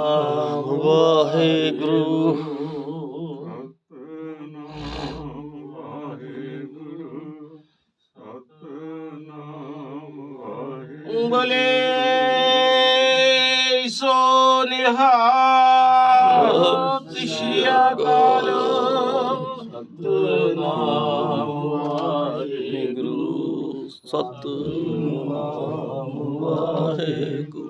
ਸਤਨਾਮ ਵਾਹਿਗੁਰੂ। ਸਤਨਾਮ ਵਾਹਿਗੁਰੂ ਸਤਨਾਮ ਵਾਹਿਗੁਰੂ ਬੋਲੇ, ਸੋ ਨਿਹਾਲ ਤਿਸ਼ਿਆ ਕਾਲ ਸਤਨਾਮ ਵਾਹਿਗੁਰੂ। ਸਤਨਾਮ ਵਾਹਿਗੁਰੂ।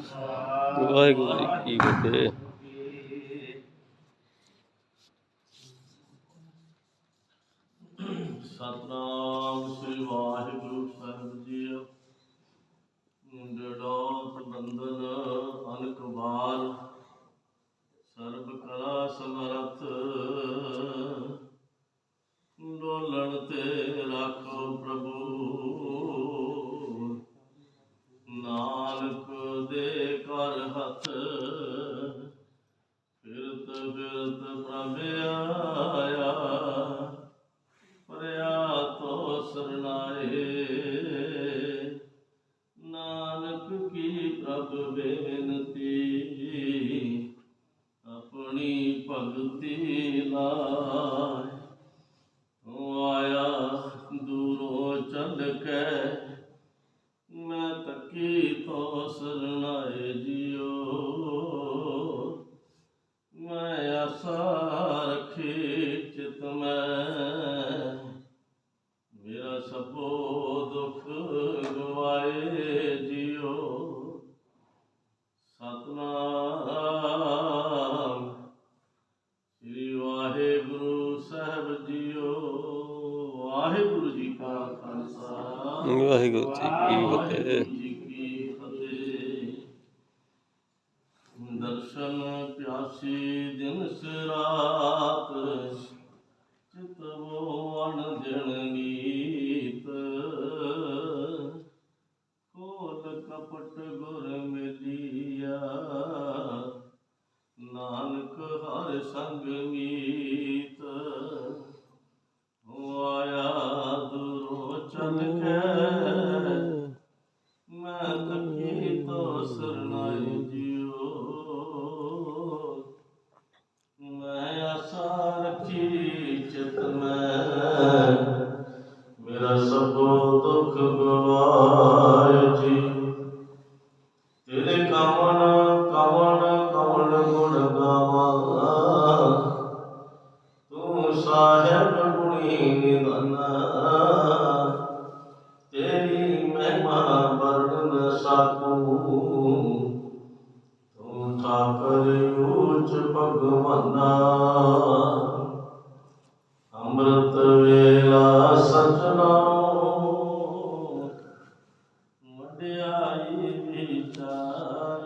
ਵਾਹਿਗੁਰੂ ਜੀ ਕੀ ਫਤਿਹ। ਸਤਨਾਮ ਸ੍ਰੀ ਵਾਹਿਗੁਰੂ ਸਾਹਿਬ ਜੀ। ਜੜੋਤ ਬੰਦਨ ਅਨਕ ਸਰਬ ਕਲਾ ਸਮਰਥ ਡੋਲਣ ਤੇ ਰੱਖੋ ਪ੍ਰਭੂ। ਲਾਇ ਤੂੰ ਆਇਆ ਦੂਰੋਂ ਚੱਲ ਕੇ। ਮੈਂ ਤੱਕੀ ਤੋ ਸਰਨਾਏ ਜਿਓ ਮੈਂ ਆਸਾ ਰੱਖੀ ਚਿਤ ਮੈਂ। ਮੇਰਾ ਸਭੋ ਦੁੱਖ ਜੀ, ਕੀ ਫਤਿਹ। ਦਰਸ਼ਨ ਪਿਆਸੀ ਦਿਨ ਸਰਾਤ ਚਿਤਵੋ ਅਣ ਦਿਨ ਗੀਤ ਕੋਲ ਕਪਟ ਗੁਰ ਮਿਲਿਆ, ਨਾਨਕ ਹਰ ਸੰਗ ਮੀਤ। ਹੋ ਆਇਆ ਦੁਰੋ ਚਲ ਕੇ ਆਸਾ ਰੱਖੀ ਚਿਤ ਮੈਂ। ਮੇਰਾ ਸਭੋ ਦੁੱਖ ਗਵਾਏ ਜੀ। ਤੇਰੇ ਕਵਣ ਕਵਣ ਕਵਣ ਗੁਣ ਗਾਵਾਂ। ਤੂੰ ਸਾਹਿਬ ਗੁਣੀ ਨਿਧਨਾ। ਤੇਰੀ ਮਹਿਮਾ ਵਰਣ ਨ ਸਕੂੰ। ਤੂੰ ਠਾਕਰ ਤੁਝ ਭਗਵਨਾ। ਅੰਮ੍ਰਿਤ ਵੇਲਾ ਸਤਨਾਮ। ਵਡਿਆਈ ਵਿਚਾਰ